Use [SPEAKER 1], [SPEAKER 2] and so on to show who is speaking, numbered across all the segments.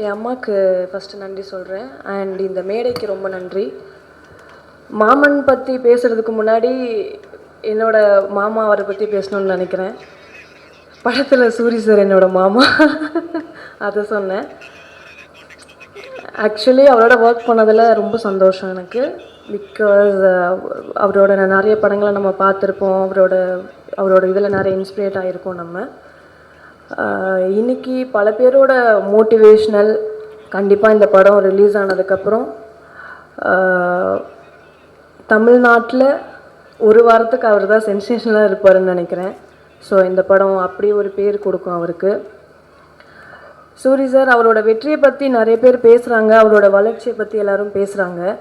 [SPEAKER 1] என் அம்மாவுக்கு ஃபஸ்ட்டு நன்றி சொல்கிறேன் அண்ட் இந்த மேடைக்கு ரொம்ப நன்றி. மாமன் பற்றி பேசுகிறதுக்கு முன்னாடி என்னோட மாமா அவரை பற்றி பேசணும்னு நினைக்கிறேன். படத்தில் சூரி சார் என்னோட மாமா. அதை சொன்னேன். ஆக்சுவலி அவரோட ஒர்க் பண்ணதில் ரொம்ப சந்தோஷம் எனக்கு. பிகாஸ் அவரோட நிறைய படங்களை நம்ம பார்த்துருப்போம். அவரோட அவரோட இதில் நிறைய இன்ஸ்பிரேட் ஆகிருக்கோம் நம்ம. இன்றைக்கி இன்னைக்கு பல பேரோட மோட்டிவேஷ்னல் கண்டிப்பாக இந்த படம் ரிலீஸ் ஆனதுக்கப்புறம் தமிழ்நாட்டில் ஒரு வாரத்துக்கு அவர் தான் சென்சேஷனலாக இருப்பாருன்னு நினைக்கிறேன். ஸோ இந்த படம் அப்படி ஒரு பேர் கொடுக்கும் அவருக்கு. சூரி சார் அவரோட வெற்றியை பற்றி நிறைய பேர் பேசுகிறாங்க அவரோட வளர்ச்சியை பற்றி எல்லாரும் பேசுகிறாங்க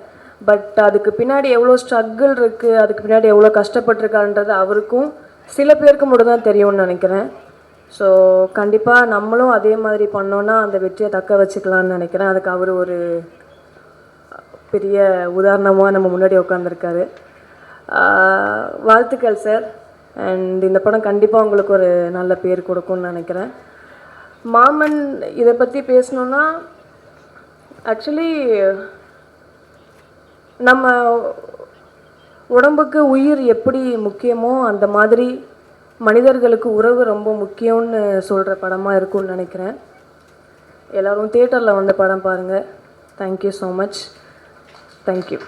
[SPEAKER 1] பட் அதுக்கு பின்னாடி எவ்வளோ ஸ்ட்ரகிள் இருக்குது அதுக்கு பின்னாடி எவ்வளோ கஷ்டப்பட்டிருக்கான்றது அவருக்கும் சில பேருக்கு மட்டும் தான் தெரியும்னு நினைக்கிறேன். ஸோ கண்டிப்பாக நம்மளும் அதே மாதிரி பண்ணோன்னா அந்த வெற்றியை தக்க வச்சுக்கலான்னு நினைக்கிறேன். அதுக்கு அவர் ஒரு பெரிய உதாரணமாக நம்ம முன்னாடி உட்காந்துருக்காரு வாழ்த்துக்கள் சார். அண்ட் இந்த படம் கண்டிப்பாக உங்களுக்கு ஒரு நல்ல பேர் கொடுக்கும்னு நினைக்கிறேன். மாமன் இதை பற்றி பேசணுன்னா ஆக்சுவலி நம்ம உடம்புக்கு உயிர் எப்படி முக்கியமோ அந்த மாதிரி மனிதர்களுக்கு உறவு ரொம்ப முக்கியம்னு சொல்கிற படமாக இருக்கும்னு நினைக்கிறேன். எல்லோரும் தேட்டரில் வந்த படம் பாருங்கள் தேங்க்யூ ஸோ மச் தேங்க்யூ